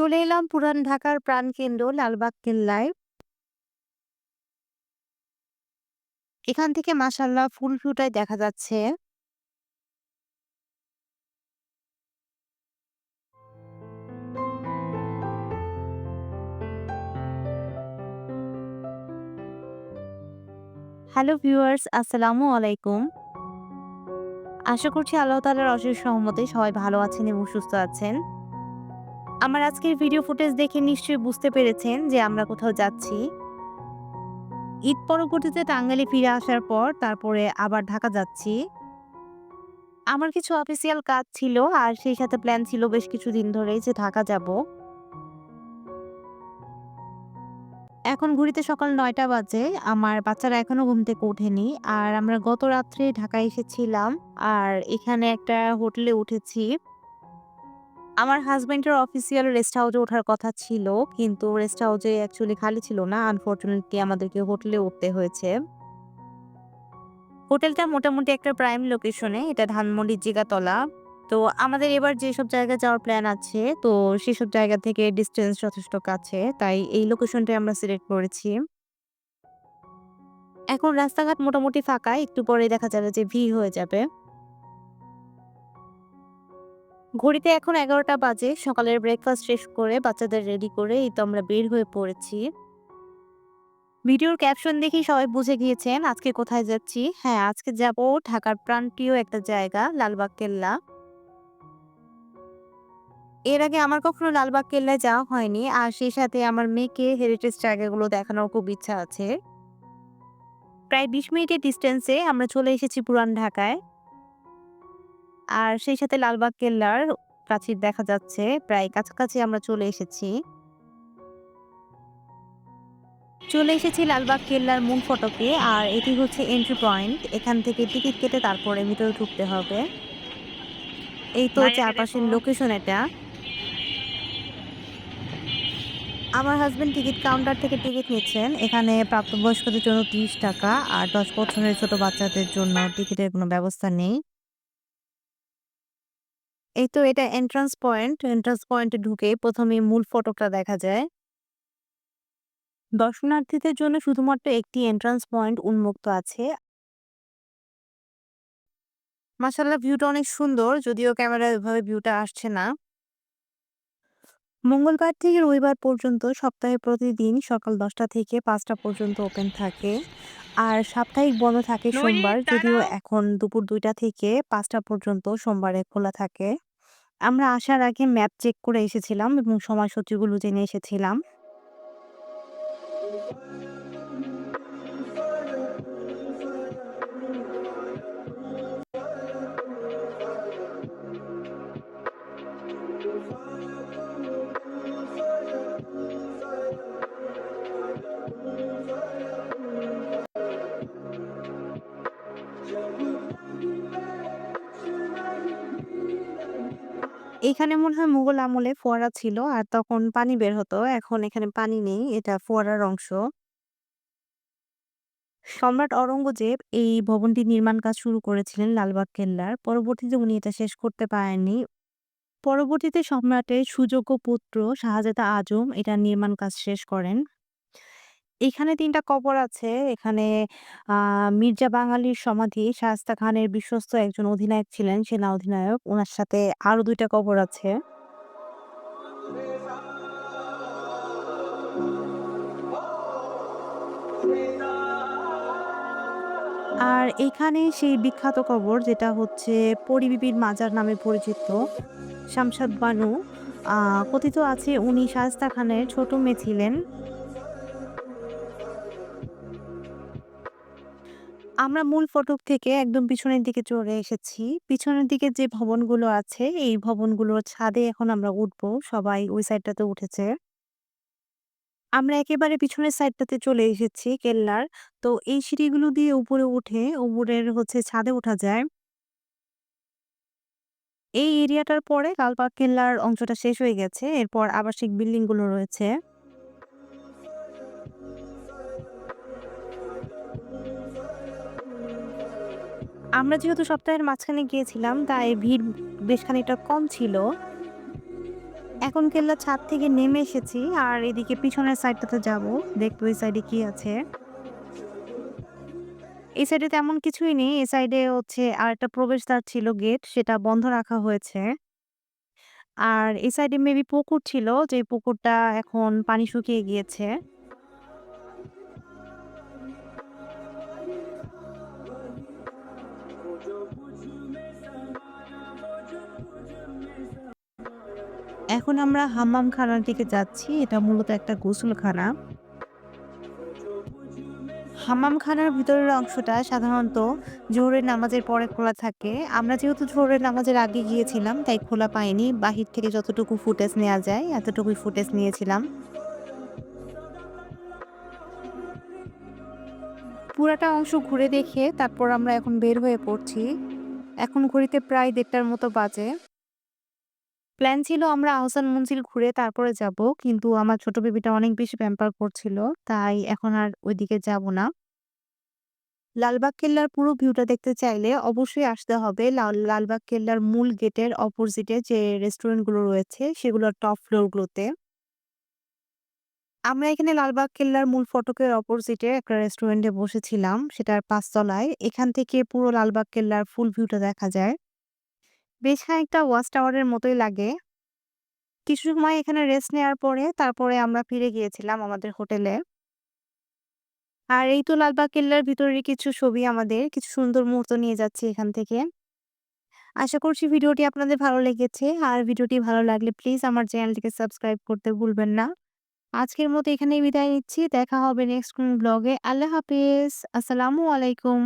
চলে এলাম পুরান ঢাকার প্রাণকেন্দ্র লালবাগ কেল্লায়। এখান থেকে মাশাআল্লাহ ফুল ফুটায় দেখা যাচ্ছে। হ্যালো ভিউয়ার্স আসসালামু আলাইকুম। আশা করছি আল্লাহ তাআলার অশেষ রহমতে সবাই ভালো আছেন এবং সুস্থ আছেন। আমার আজকের ভিডিও ফুটেজ দেখে নিশ্চয়ই বুঝতে পেরেছেন যে আমরা কোথাও যাচ্ছি। ঈদ পরবর্তীতে টাঙ্গাইলে ফিরে আসার পর তারপরে আবার ঢাকা যাচ্ছি। আমার কিছু অফিসিয়াল কাজ ছিল আর সেই সাথে প্ল্যান ছিল বেশ কিছুদিন ধরেই যে ঢাকা যাব। এখন ঘড়িতে সকাল নয়টা বাজে। আমার বাচ্চারা এখনও ঘুম থেকে ওঠেনি। আর আমরা গত রাত্রে ঢাকায় এসেছিলাম। আর এখানে একটা হোটেলে উঠেছি। আমার হাসব্যান্ডের অফিসিয়াল রেস্ট হাউসে ওঠার কথা ছিল। কিন্তু রেস্ট হাউসে অ্যাকচুয়ালি খালি ছিল না। আনফরচুনেটলি আমাদেরকে হোটেলে উঠতে হয়েছে। হোটেলটা মোটামুটি একটা প্রাইম লোকেশনে। এটা ধানমন্ডির জিগাতলা। তো আমাদের এবার যেসব জায়গায় যাওয়ার প্ল্যান আছে, তো সেসব জায়গা থেকে ডিস্টেন্স যথেষ্ট কাছে। তাই এই লোকেশনটাই আমরা সিলেক্ট করেছি। এখন রাস্তাঘাট মোটামুটি ফাঁকা। একটু পরে দেখা যাবে যে ভিড় হয়ে যাবে। ঘড়িতে এখন এগারোটা বাজে। সকালের ব্রেকফাস্ট শেষ করে বাচ্চাদের রেডি করে এই তো আমরা বের হয়ে পড়েছি। ভিডিওর ক্যাপশন দেখেই সবাই বুঝে গিয়েছেন আজকে কোথায় যাচ্ছি। হ্যাঁ, আজকে যাব ঢাকার প্রাণপ্রিয় একটা জায়গা লালবাগ কেল্লা। এর আগে আমার কখনো লালবাগ কেল্লায় যাওয়া হয়নি। আর সেই সাথে আমার মেয়েকে হেরিটেজ জায়গাগুলো দেখানোর খুব ইচ্ছা আছে। প্রায় ২০ মিনিটের ডিসটেন্সে আমরা চলে এসেছি পুরান ঢাকায়। আর সেই সাথে লালবাগ কেল্লার প্রাচীর দেখা যাচ্ছে। প্রায় কাছাকাছি আমরা চলে এসেছি। চলে এসেছি লালবাগ কেল্লার মূল ফটকে। আর এটি হচ্ছে এন্ট্রি পয়েন্ট। এখান থেকে টিকিট কেটে তারপরে ভিতরে ঢুকতে হবে। এই তো চারপাশের লোকেশন এটা। আমার হাসব্যান্ড টিকিট কাউন্টার থেকে টিকিট নিচ্ছেন। এখানে প্রাপ্তবয়স্কদের জন্য ৩০ টাকা আর ১০ বছরের ছোট বাচ্চাদের জন্য টিকিটের কোনো ব্যবস্থা নেই। এই তো এটা এন্ট্রান্স পয়েন্ট। এন্ট্রান্স পয়েন্টে ঢুকে প্রথমে মূল ফটকটা দেখা যায়। দর্শনার্থীদের জন্য শুধুমাত্র একটি এন্ট্রান্স পয়েন্ট উন্মুক্ত আছে। মাশাআল্লাহ ভিউটা অনেক সুন্দর। যদিও ক্যামেরায় ওইভাবে ভিউটা আসছে না। মঙ্গলবার থেকে রবিবার পর্যন্ত সপ্তাহে প্রতিদিন সকাল দশটা থেকে পাঁচটা পর্যন্ত ওপেন থাকে। আর সাপ্তাহিক বন্ধ থাকে সোমবার। যদিও এখন দুপুর দুইটা থেকে পাঁচটা পর্যন্ত সোমবারে খোলা থাকে। আমরা আসার আগে ম্যাপ চেক করে এসেছিলাম এবং সময়সূচিগুলো জেনে এসেছিলাম। এখানে মনে হয় মুঘল আমলে ফোয়ারা ছিল। আর তখন পানি বের হতো। এখন এখানে পানি নেই। এটা ফোয়ারার অংশ। সম্রাট অরঙ্গজেব এই ভবনটি নির্মাণ কাজ শুরু করেছিলেন লালবাগ কেল্লার। পরবর্তীতে উনি এটা শেষ করতে পারেননি। পরবর্তীতে সম্রাটের সুযোগ্য পুত্র শাহজাদা আজম এটা নির্মাণ কাজ শেষ করেন। এখানে ৩ টা কবর আছে। এখানে মির্জা বাঙালির সমাধি শায়েস্তা খানের বিশ্বস্ত একজন অধিনায়ক ছিলেন, সেনা অধিনায়ক। উনার সাথে আরও ২ টা কবর আছে। আর এখানে সেই বিখ্যাত কবর যেটা হচ্ছে পরী বিবির মাজার নামে পরিচিত। শামশাদ বানু কথিত আছে উনি শায়েস্তা খানের ছোট মেয়ে ছিলেন। আমরা মূল ফটক থেকে একদম পিছনের দিকে চলে এসেছি। পিছনের দিকে যে ভবনগুলো আছে, এই ভবনগুলোর ছাদে এখন আমরা উঠবো। সবাই ওই সাইডটাতে উঠেছে। আমরা একেবারে পিছনের সাইডটাতে চলে এসেছি কেল্লার। তো এই সিঁড়িগুলো দিয়ে উপরে উঠে, উপরের হচ্ছে ছাদে ওঠা যায়। এই এরিয়াটার পরে লালবাগ কেল্লার অংশটা শেষ হয়ে গেছে। এরপর আবাসিক বিল্ডিংগুলো রয়েছে। আমরা যেহেতু সপ্তাহের মাঝখানে গিয়েছিলাম, তাই ভিড় বেশ খানিকটা কম ছিল। এখন কেল্লার ছাদ থেকে নেমে এসেছি, আর এদিকে পিছনের সাইডটাতে যাব। দেখব এই সাইডে কি আছে। এই সাইডে তেমন কিছুই নেই, এই সাইডে হচ্ছে আর একটা প্রবেশদ্বার ছিল, গেট, সেটা বন্ধ রাখা হয়েছে। আর এই সাইডে মেবি পুকুর ছিল যে পুকুরটা এখন পানি শুকিয়ে গিয়েছে। এখন আমরা হাম্মামখানার দিকে যাচ্ছি। এটা মূলত একটা গোসলখানা। হাম্মামখানার ভিতরের অংশটা সাধারণত জোহরের নামাজের পরে খোলা থাকে। আমরা যেহেতু জোহরের নামাজের আগে গিয়েছিলাম, তাই খোলা পাইনি। বাহির থেকে যতটুকু ফুটেজ নেওয়া যায়, এতটুকুই ফুটেজ নিয়েছিলাম। পুরাটা অংশ ঘুরে দেখে তারপর আমরা এখন বের হয়ে পড়ছি। এখন ঘড়িতে প্রায় দেড়টার মতো বাজে। প্ল্যান ছিল আমরা আহসান মঞ্জিল ঘুরে তারপরে যাব। কিন্তু আমার ছোট বেবিটা অনেক বেশি প্যাম্পার করছিল, তাই এখন আর ওইদিকে যাব না। লালবাগ কেল্লার পুরো ভিউটা দেখতে চাইলে অবশ্যই আসতে হবে। লাল- লালবাগ কেল্লার মূল গেটের অপোজিটে যে রেস্টুরেন্টগুলো রয়েছে, সেগুলোর টপ ফ্লোরগুলোতে আমরা এখানে লালবাগ কেল্লার মূল ফটকের অপোজিটে একটা রেস্টুরেন্টে বসেছিলাম, সেটার পাঁচতলায়। এখান থেকে পুরো লালবাগ কেল্লার ফুল ভিউটা দেখা যায়। বেশ খানিকটা ওয়াচ টাওয়ারের মতোই লাগে। কিছু সময় এখানে রেস্ট নেওয়ার পরে তারপরে আমরা ফিরে গিয়েছিলাম আমাদের হোটেলে আর এই তো লালবাগ কেল্লার ভিতরের কিছু ছবি আমাদের, কিছু সুন্দর মুহূর্ত নিয়ে যাচ্ছি এখান থেকে। আশা করছি ভিডিওটি আপনাদের ভালো লেগেছে। আর ভিডিওটি ভালো লাগলে প্লিজ আমার চ্যানেলটিকে সাবস্ক্রাইব করতে ভুলবেন না। আজকের মতো এখানেই বিদায় নিচ্ছি। দেখা হবে নেক্সট ব্লগে আল্লাহ হাফিজ। আসসালামু আলাইকুম।